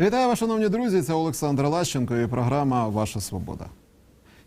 Вітаю вас, шановні друзі. Це Олександр Лащенко і програма Ваша Свобода.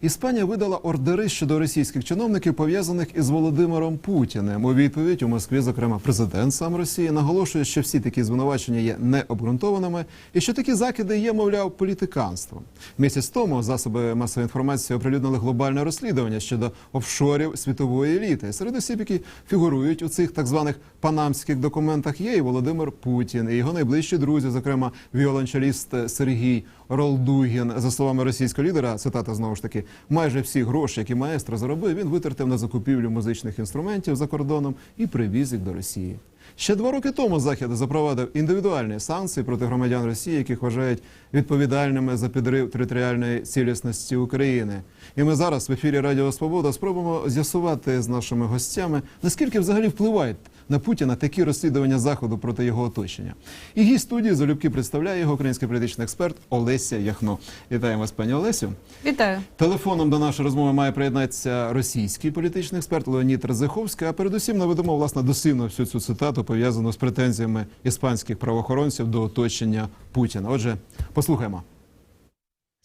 Іспанія видала ордери щодо російських чиновників, пов'язаних із Володимиром Путіним. У відповідь у Москві, зокрема, президент сам Росії наголошує, що всі такі звинувачення є необґрунтованими і що такі закиди є, мовляв, політиканством. Місяць тому засоби масової інформації оприлюднили глобальне розслідування щодо офшорів світової еліти. Серед осіб, які фігурують у цих так званих панамських документах, є і Володимир Путін, і його найближчі друзі, зокрема віолончеліст Сергій Ролдугін. За словами російського лідера, цитата знову ж таки, майже всі гроші, які маестро заробив, він витратив на закупівлю музичних інструментів за кордоном і привіз їх до Росії. Ще два роки тому Захід запровадив індивідуальні санкції проти громадян Росії, яких вважають відповідальними за підрив територіальної цілісності України. І ми зараз в ефірі Радіо Свобода спробуємо з'ясувати з нашими гостями, наскільки взагалі впливають на Путіна такі розслідування заходу проти його оточення. І гість студії залюбки представляє його український політичний експерт Олеся Яхно. Вітаємо вас, пані Олесю. Вітаю. Телефоном до нашої розмови має приєднатися російський політичний експерт Леонід Резеховський. А передусім наведемо власне дослівно всю цю цитату пов'язану з претензіями іспанських правоохоронців до оточення Путіна. Отже, послухаймо.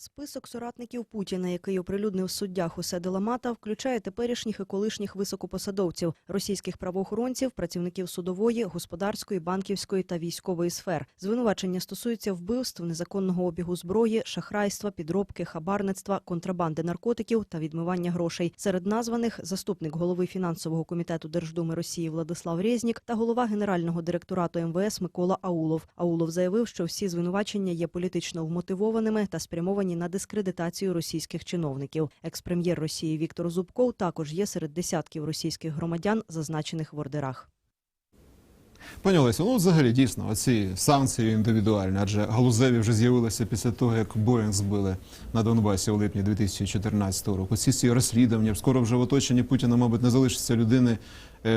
Список соратників Путіна, який оприлюднив суддя Хосе Деламата, включає теперішніх і колишніх високопосадовців, російських правоохоронців, працівників судової, господарської, банківської та військової сфер. Звинувачення стосуються вбивств, незаконного обігу зброї, шахрайства, підробки, хабарництва, контрабанди наркотиків та відмивання грошей. Серед названих заступник голови фінансового комітету Держдуми Росії Владислав Резнік та голова генерального директорату МВС Микола Аулов. Аулов заявив, що всі звинувачення є політично вмотивованими та спрямовані на дискредитацію російських чиновників. Екс-прем'єр Росії Віктор Зубков також є серед десятків російських громадян, зазначених в ордерах. Пані Олесю, ну взагалі дійсно оці санкції індивідуальні, адже галузеві вже з'явилися після того, як Боїнг збили на Донбасі у липні 2014 року. Ці всі розслідування скоро вже в оточенні Путіна, мабуть, не залишиться людини,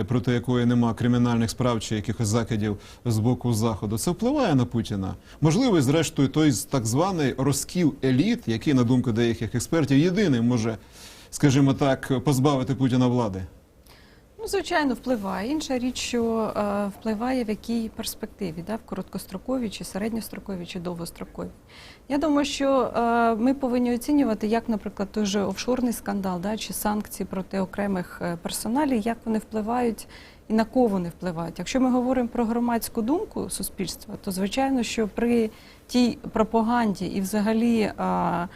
проти якої нема кримінальних справ чи якихось закидів з боку заходу. Це впливає на Путіна. Можливо, зрештою той так званий розкіл еліт, який, на думку деяких експертів, єдиний може, скажімо так, позбавити Путіна влади. Ну, звичайно, впливає. Інша річ, що е, впливає в якій перспективі, да? в короткостроковій, чи середньостроковій, чи довгостроковій. Я думаю, що е, ми повинні оцінювати, як, наприклад, той же офшорний скандал, да? чи санкції проти окремих е, персоналів, як вони впливають і на кого вони впливають. Якщо ми говоримо про громадську думку суспільства, то звичайно, що при тій пропаганді і взагалі, а,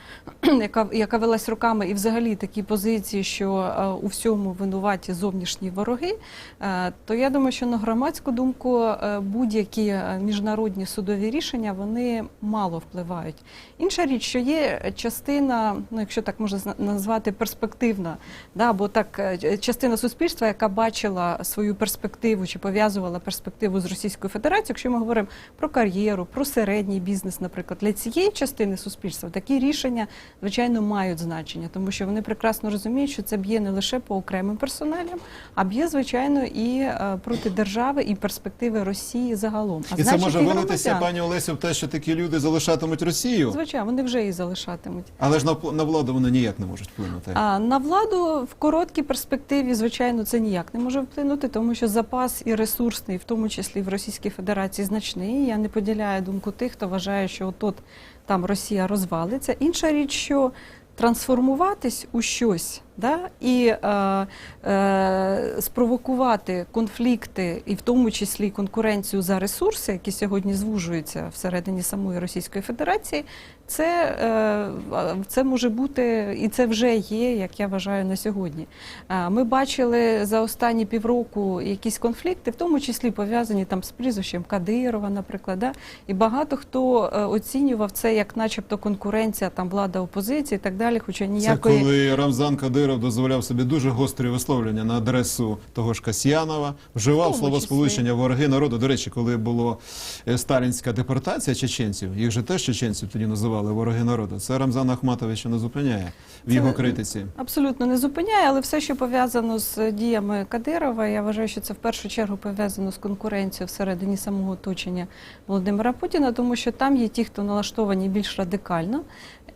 яка, яка велась роками, і взагалі такі позиції, що а, у всьому винуваті зовнішні вороги, е, то я думаю, що на громадську думку будь-які міжнародні судові рішення вони мало впливають. Інша річ, що є частина, ну якщо так можна назвати, перспективна, да, або так е, частина суспільства, яка бачила свою перспективу чи пов'язувала перспективу з Російською Федерацією, якщо ми говоримо про кар'єру, про середній бізнес, наприклад, для цієї частини суспільства такі рішення, звичайно, мають значення, тому що вони прекрасно розуміють, що це б'є не лише по окремим персоналям, а б'є, звичайно, і е, проти держави і перспективи Росії загалом. А І це може вилитися, пані Олесю, в те, що такі люди залишатимуть Росію, Звичайно, вони вже її залишатимуть. але ж на, на владу вони ніяк не можуть вплинути. А на владу в короткій перспективі, звичайно, це ніяк не може вплинути, тому що запас і ресурсний, в тому числі в Російській Федерації, значний. Я не поділяю думку тих, хто вважає, що от там Росія розвалиться. Інша річ, що трансформуватись у щось. Да? І е, е, спровокувати конфлікти, і в тому числі конкуренцію за ресурси, які сьогодні звужуються всередині самої Російської Федерації, це, е, це може бути і це вже є, як я вважаю, на сьогодні. Ми бачили за останні півроку якісь конфлікти, в тому числі пов'язані там з прізвищем Кадирова, наприклад. Да? І багато хто е, оцінював це як, начебто, конкуренція, там влада опозиції і так далі, хоча Це коли Рамзан Кадиров дозволяв собі дуже гострі висловлення на адресу того ж Касьянова, вживав словосполучення вороги народу. До речі, коли була е, сталінська депортація чеченців, їх же теж чеченців тоді називали вороги народу. Це Рамзана Ахматовича не зупиняє в Це- його критиці. Абсолютно не зупиняє, але все, що пов'язано з діями Кадирова, я вважаю, що це в першу чергу пов'язано з конкуренцією всередині самого оточення Володимира Путіна, тому що там є ті, хто налаштовані більш радикально,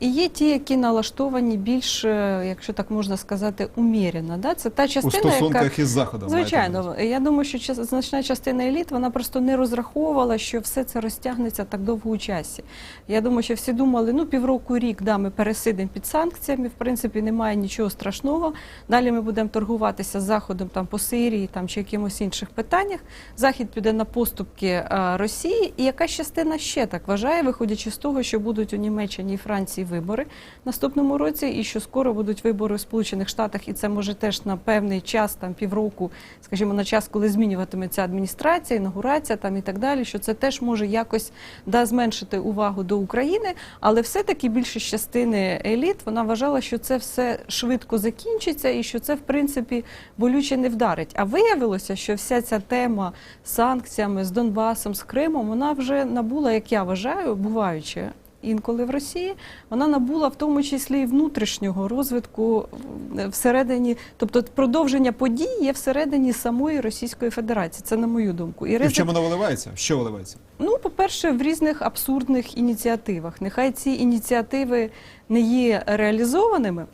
і є ті, які налаштовані більш, е, якщо так можна сказати, умірена. Да? Це та У частина, стосунках яка із заходом. Звичайно, я думаю, що час- значна частина еліт вона просто не розраховувала, що все це розтягнеться так довго у часі. Я думаю, що всі думали, ну півроку рік да, ми пересидимо під санкціями. В принципі, немає нічого страшного. Далі ми будемо торгуватися з заходом там по Сирії там чи якимось інших питаннях. Захід піде на поступки е, Росії, і якась частина ще так вважає, виходячи з того, що будуть у Німеччині і Франції вибори наступному році, і що скоро будуть вибори в Сполучених Штатах, і це може теж на певний час, там півроку, скажімо, на час, коли змінюватиметься адміністрація, інаугурація там і так далі, що це теж може якось да зменшити увагу до України, але все-таки більшість частини еліт вона вважала, що це все швидко закінчиться, і що це в принципі болюче не вдарить. А виявилося, що вся ця тема з санкціями з Донбасом, з Кримом, вона вже набула, як я вважаю, буваючи інколи в Росії, вона набула в тому числі і внутрішнього розвитку всередині, тобто продовження подій є всередині самої Російської Федерації. Це на мою думку. І в чому вона виливається? Що виливається? Ну, по-перше, в різних абсурдних ініціативах. Нехай ці ініціативи не є реалізованими.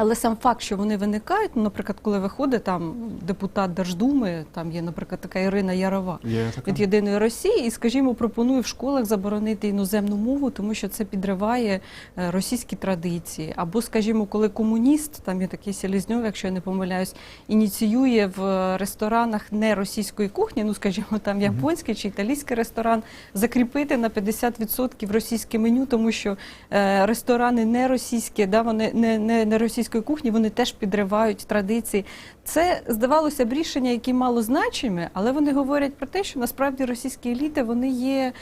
Але сам факт, що вони виникають, ну, наприклад, коли виходить там депутат Держдуми, там є, наприклад, така Ірина Ярова Є така? від єдиної Росії, і, скажімо, пропонує в школах заборонити іноземну мову, тому що це підриває е, російські традиції. Або, скажімо, коли комуніст, там є такий Селезньов, якщо я не помиляюсь, ініціює в ресторанах не російської кухні, ну скажімо, там японський чи італійський ресторан, закріпити на 50% російське меню, тому що е, ресторани не російські, да, вони не, не, не російської кухні, вони теж підривають традиції. Це здавалося б рішення, які мало значимі, але вони говорять про те, що насправді російські еліти вони є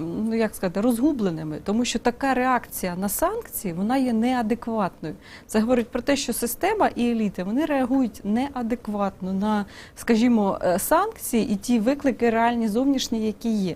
ну як сказати розгубленими, тому що така реакція на санкції вона є неадекватною. Це говорить про те, що система і еліти вони реагують неадекватно на, скажімо, е, санкції і ті виклики реальні зовнішні, які є.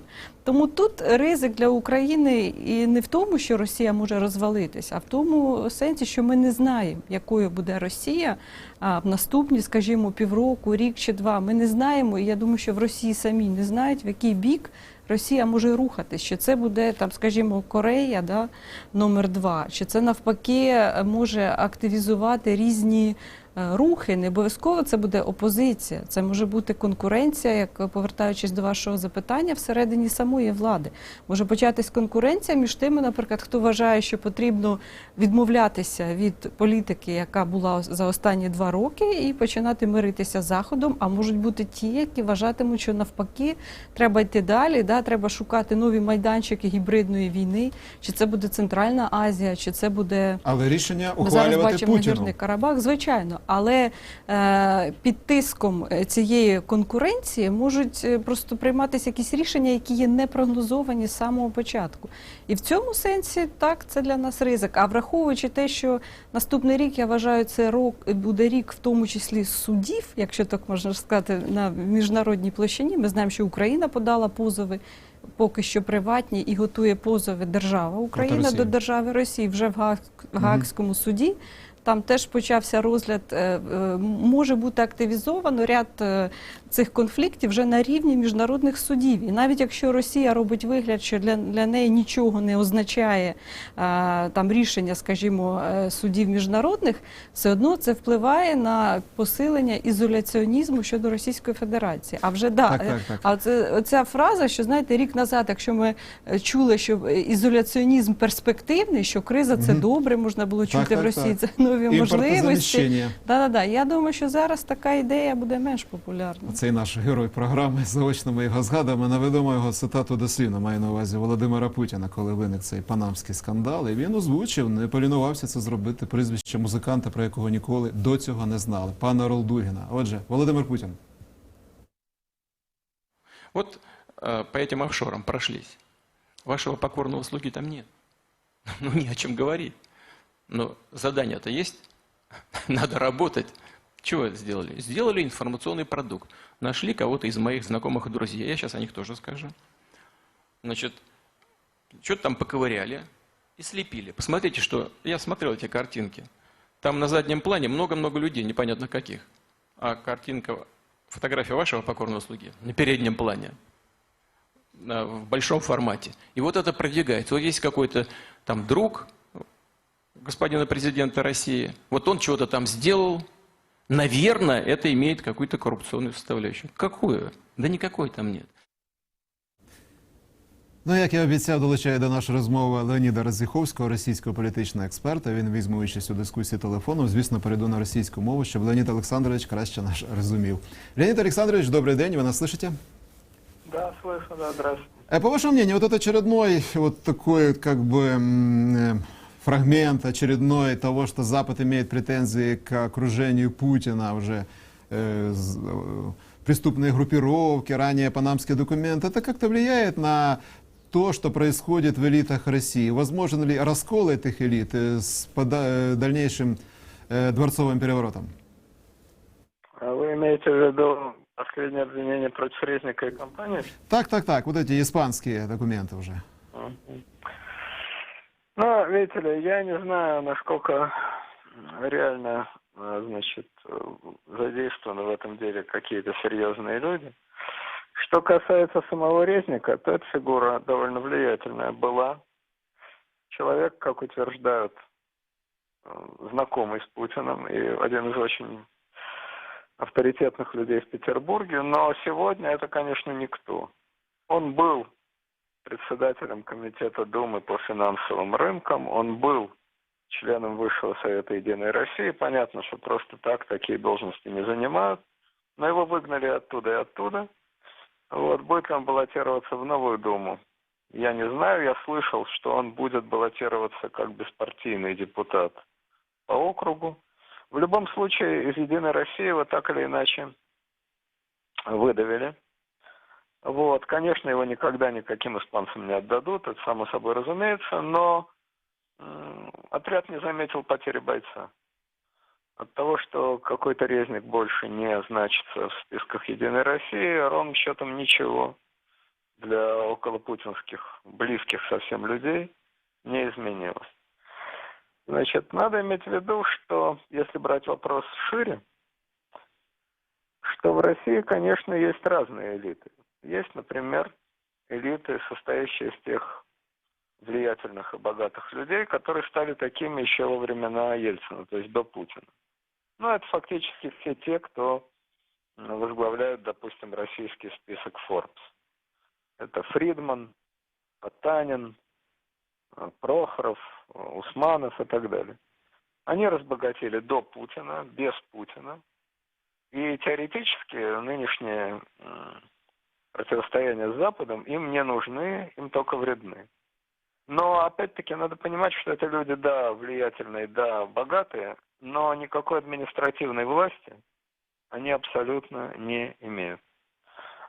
Тому тут ризик для України і не в тому, що Росія може розвалитися, а в тому сенсі, що ми не знаємо, якою буде Росія а, в наступні, скажімо, півроку, рік чи два. Ми не знаємо, і я думаю, що в Росії самі не знають, в який бік Росія може рухатись. Чи це буде там, скажімо, Корея, да, номер два, чи це навпаки може активізувати різні. Е, Рухи не обов'язково це буде опозиція, це може бути конкуренція, як е, повертаючись до вашого запитання, всередині самої влади. Може початись конкуренція між тими, наприклад, хто вважає, що потрібно відмовлятися від політики, яка була за останні два роки, і починати миритися з заходом. А можуть бути ті, які вважатимуть, що навпаки треба йти далі, да, треба шукати нові майданчики гібридної війни. Чи це буде Центральна Азія, чи це буде Але рішення ми зараз ухвалювати бачимо Путіну. Нагірний Карабах, звичайно, але е, під тиском е, цієї конкуренції можуть е, просто прийматися якісь рішення, які є непрогнозовані з самого початку. І в цьому сенсі так це для нас ризик. А враховуючи те, що наступний рік я вважаю, це рок буде рік, в тому числі судів, якщо так можна сказати, на міжнародній площині. Ми знаємо, що Україна подала позови. Поки що приватні і готує позови держава Україна до держави Росії вже в Гаагському суді. Там теж почався розгляд, е, е, може бути активізовано ряд е, цих конфліктів вже на рівні міжнародних судів. І навіть якщо Росія робить вигляд, що для, для неї нічого не означає там рішення, скажімо, судів міжнародних, все одно це впливає на посилення ізоляціонізму щодо Російської Федерації. А вже да, Так, так, так. а це оця фраза, що знаєте, рік назад, якщо ми чули, що ізоляціонізм перспективний, що криза це Мгм. добре, можна було чути так, в Росії так. це нові можливості. Да, да, да. Я думаю, що зараз така ідея буде менш популярна. Цей наш герой програми, заочно ми його згадуємо. Наведомо його цитату дослівно, маю на увазі Володимира Путіна, коли виник цей панамський скандал. І він озвучив, не полінувався це зробити прізвище музиканта, про якого ніколи до цього не знали, пана Ролдугіна. Отже, Володимир Путін. Вот э, по этим офшорам прошлись. Вашего покорного слуги там нет. Ну, не о чем говорить. Но задание-то есть. Надо работать. Чего сделали? Сделали информационный продукт. Нашли кого-то из моих знакомых и друзей. Я сейчас о них тоже скажу. Значит, что-то там поковыряли и слепили. Посмотрите, что... Я смотрел эти картинки. Там на заднем плане много-много людей, непонятно каких. А картинка, фотография вашего покорного слуги на переднем плане на- в большом формате. И вот это продвигается. Вот есть какой-то там друг господина президента России. Вот он чего-то там сделал. Наверное, это имеет какую-то коррупционную составляющую. Какую? Да никакой там нет. Ну, як я обіцяв, долучаю до нашої розмови Леоніда Розіховського, російського політичного експерта. Він візьме участь у дискусії телефоном. Звісно, перейду на російську мову, щоб Леонід Олександрович краще наш розумів. Леонід Олександрович, добрий день, ви нас слышите? Да, слышу, да, здравствуйте. Э, По вашему мнению, вот это очередной вот такой вот как бы м, э, фрагмент очередной того, что Запад имеет претензии к окружению Путина уже э, э, преступные группировки, ранее панамский документ, это как-то влияет на то, что происходит в элитах России? Возможен ли раскол этих элит э, с дальнейшим дворцовым переворотом? А вы имеете в виду последнее обвинение против Резника и компании? Так, так, так, вот эти испанские документы уже. Ну, видите ли, я не знаю, насколько реально, э, значит, э, задействованы в этом деле какие-то серьезные люди. Что касается самого Резника, то эта фигура довольно влиятельная была. Человек, как утверждают, э, знакомый с Путиным и один из очень авторитетных людей в Петербурге, но сегодня это, конечно, никто. Он был председателем комитета Думы по финансовым рынкам, он был членом Высшего Совета Единой России. Понятно, что просто так такие должности не занимают, но его выгнали оттуда и оттуда. Вот, будет ли он баллотироваться в новую Думу? Я не знаю, я слышал, что он будет баллотироваться как беспартийный депутат по округу. В любом случае, из «Единой России» его так или иначе выдавили. Вот, конечно, его никогда никаким испанцам не отдадут, это само собой разумеется, но отряд не заметил потери бойца. От того, что какой-то резник больше не значится в списках «Единой России», ровным счетом ничего для околопутинских, близких совсем людей не изменилось. Значит, надо иметь в виду, что если брать вопрос шире, что в России, конечно, есть разные элиты. Есть, например, элиты, состоящие из тех влиятельных и богатых людей, которые стали такими еще во времена Ельцина, то есть до Путина. Ну, это фактически все те, кто возглавляют, допустим, российский список Forbes. Это Фридман, Потанин, э, Прохоров, э, Усманов и так далее. Они разбогатели до Путина, без Путина. И теоретически нынешнее м, противостояние с Западом им не нужны, им только вредны. Но опять-таки надо понимать, что это люди, да, влиятельные, да, богатые, но никакой административной власти они абсолютно не имеют.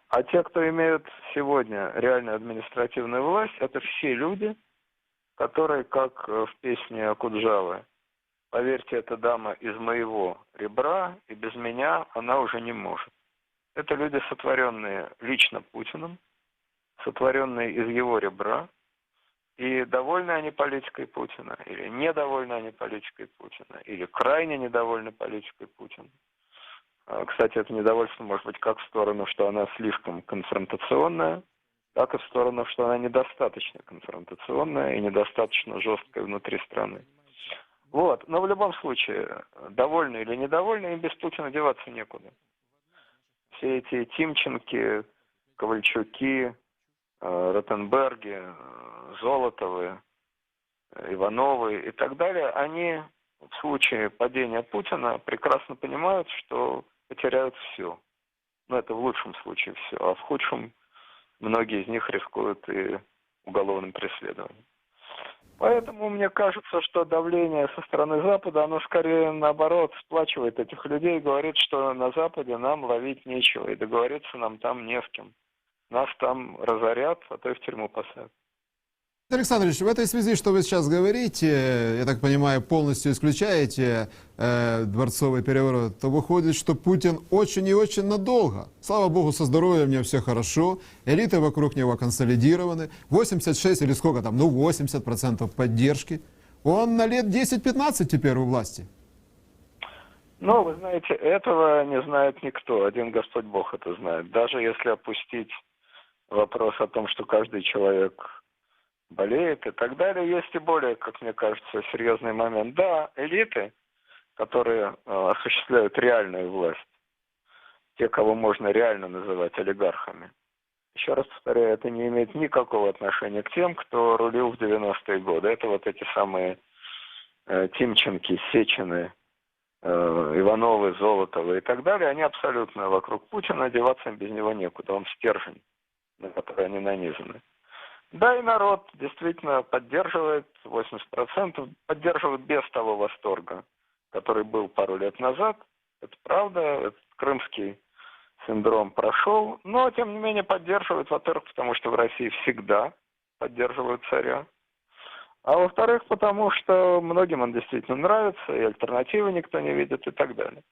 А те, кто имеют сегодня реальную административную власть, это все люди, которые, как э, в песне Акуджавы, поверьте, эта дама из моего ребра, и без меня она уже не может. Это люди, сотворенные лично Путиным, сотворенные из его ребра, и довольны они политикой Путина, или недовольны они политикой Путина, или крайне недовольны политикой Путина. А, Кстати, это недовольство может быть как в сторону, что она слишком конфронтационная, так и в сторону, что она недостаточно конфронтационная и недостаточно жесткая внутри страны. Вот. Но в любом случае, довольны или недовольны, им без Путина деваться некуда. Все эти Тимченки, Ковальчуки, э, Ротенберги, э, Золотовы, э, Ивановы и так далее, они в случае падения Путина прекрасно понимают, что потеряют все. Ну, это в лучшем случае все, а в худшем многие из них рискуют и уголовным преследованием. Поэтому мне кажется, что давление со стороны Запада, оно скорее наоборот сплачивает этих людей, говорит, что на Западе нам ловить нечего, и договориться нам там не с кем. Нас там разорят, а то и в тюрьму посадят. Александрович, в этой связи, что вы сейчас говорите, я так понимаю, полностью исключаете э, дворцовый переворот, то выходит, что Путин очень и очень надолго. Слава богу, со здоровьем него все хорошо, элиты вокруг него консолидированы, 86 или сколько там, ну 80% поддержки. Он на лет 10-15 теперь у власти. Ну, вы знаете, этого не знает никто. Один Господь Бог это знает. Даже если опустить вопрос о том, что каждый человек болеет и так далее. Есть и более, как мне кажется, серьезный момент. Да, элиты, которые э, осуществляют реальную власть, те, кого можно реально называть олигархами, еще раз повторяю, это не имеет никакого отношения к тем, кто рулил в 90-е годы. Это вот эти самые э, Тимченки, Сечины, э, Ивановы, Золотовы и так далее. Они абсолютно вокруг Путина, деваться им без него некуда. Он стержень, на который они нанизаны. Да, и народ действительно поддерживает, 80% поддерживает без того восторга, который был пару лет назад. Это правда, этот крымский синдром прошел, но тем не менее поддерживают, во-первых, потому что в России всегда поддерживают царя, а во-вторых, потому что многим он действительно нравится, и альтернативы никто не видит и так далее.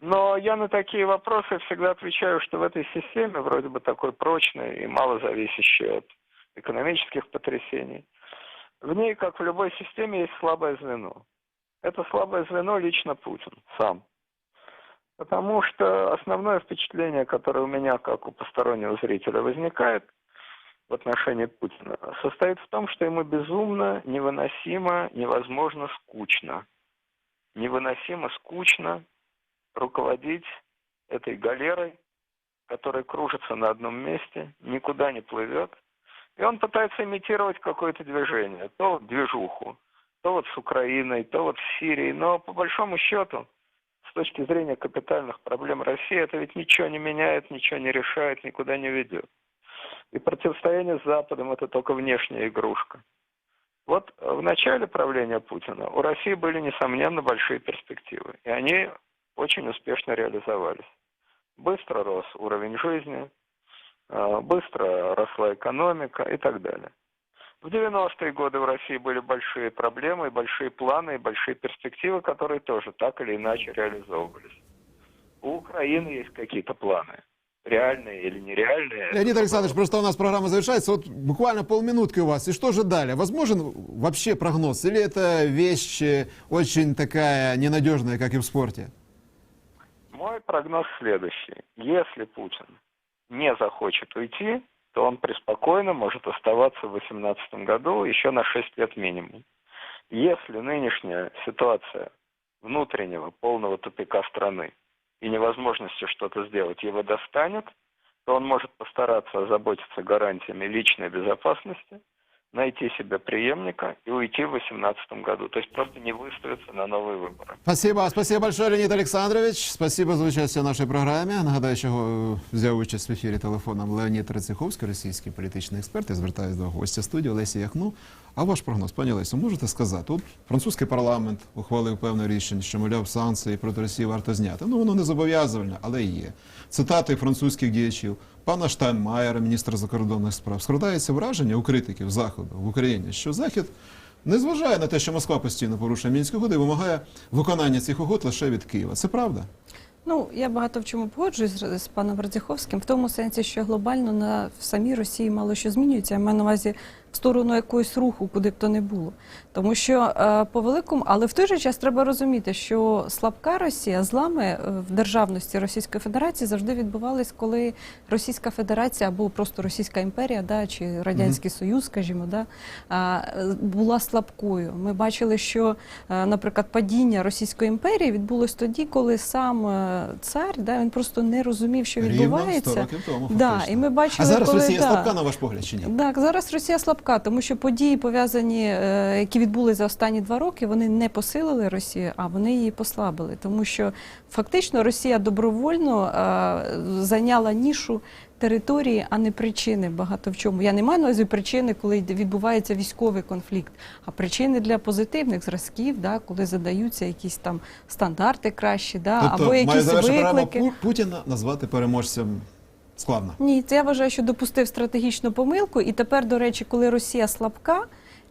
Но я на такие вопросы всегда отвечаю, что в этой системе, вроде бы такой прочной и мало зависящей от экономических потрясений, в ней, как в любой системе, есть слабое звено. Это слабое звено лично Путин сам. Потому что основное впечатление, которое у меня, как у постороннего зрителя, возникает в отношении Путина, состоит в том, что ему безумно, невыносимо, невозможно скучно. Невыносимо скучно руководить этой галерой, которая кружится на одном месте, никуда не плывет. И он пытается имитировать какое-то движение, то вот движуху, то вот с Украиной, то вот с Сирией. Но по большому счету, с точки зрения капитальных проблем России, это ведь ничего не меняет, ничего не решает, никуда не ведет. И противостояние с Западом – это только внешняя игрушка. Вот в начале правления Путина у России были, несомненно, большие перспективы. И они очень успешно реализовались. Быстро рос уровень жизни, быстро росла экономика и так далее. В 90-е годы в России были большие проблемы, большие планы, и большие перспективы, которые тоже так или иначе реализовывались. У Украины есть какие-то планы. Реальные или нереальные. Леонид Александрович, просто у нас программа завершается. Вот буквально полминутки у вас. И что же далее? Возможен вообще прогноз? Или это вещь э, очень такая ненадежная, как и в спорте? Мой прогноз следующий. Если Путин не захочет уйти, то он преспокойно может оставаться в 2018 году еще на 6 лет минимум. Если нынешняя ситуация внутреннего полного тупика страны и невозможности что-то сделать его достанет, то он может постараться озаботиться гарантиями личной безопасности, найти себе преемника и уйти в 2018 году. То есть просто не выставиться на новые выборы. Спасибо, спасибо большое, Леонід Олександрович. Спасибо за участь у нашій програмі. Нагадаю, що е, взяв участь в ефірі телефоном Леонід Рациховський, російський політичний експерт. Я звертаюся до гостя студії Олесі Яхну. А ваш прогноз, пані Олесю, можете сказати? От французький парламент ухвалив певне рішення, що мовляв санкції проти Росії варто зняти. Ну воно не зобов'язувальне, але є. Цитати французьких діячів, пана Штайнмаєра, міністра закордонних справ, складається враження у критиків заходу в Україні, що захід. Не зважає на те, що Москва постійно порушує мінські угоди вимагає виконання цих угод лише від Києва. Це правда? Ну, я багато в чому погоджуюсь з, паном Радзіховським, в тому сенсі, що глобально на самій Росії мало що змінюється. Я маю на увазі в сторону якогось руху, куди б то не було. Тому що е, по великому, але в той же час треба розуміти, що слабка Росія, злами е, в державності Російської Федерації завжди відбувались, коли Російська Федерація або просто Російська імперія, да, чи Радянський Союз, скажімо, да, була слабкою. Ми бачили, що, е, наприклад, падіння Російської імперії відбулось тоді, коли сам цар да, він просто не розумів, що Рівно відбувається. 100 років тому, Да, і ми бачили, А зараз коли, Росія да, слабка, на ваш погляд, чи ні? так, зараз Росія слабка, тому що події пов'язані, е, які відбулися за останні два роки, вони не посилили Росію, а вони її послабили. Тому що фактично Росія добровольно е, зайняла нішу території, а не причини багато в чому. Я не маю на увазі причини, коли відбувається військовий конфлікт, а причини для позитивних зразків, да, коли задаються якісь там стандарти кращі, да, тобто, або якісь виклики. Путіна назвати переможцем складно. Ні, це я вважаю, що допустив стратегічну помилку. І тепер, до речі, коли Росія слабка,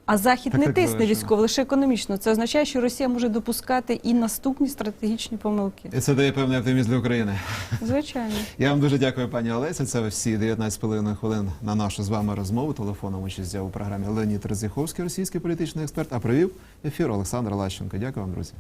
а Захід Так, не так, тисне військово, лише економічно. Це означає, що Росія може допускати і наступні стратегічні помилки. І це дає певний оптимізм для України. Звичайно. Я вам дуже дякую, пані Олеся. Це всі 19,5 хвилин на нашу з вами розмову. Телефоном участь взяв у програмі Леонід Резіховський, російський політичний експерт. А провів ефір Олександр Лащенко. Дякую вам, друзі.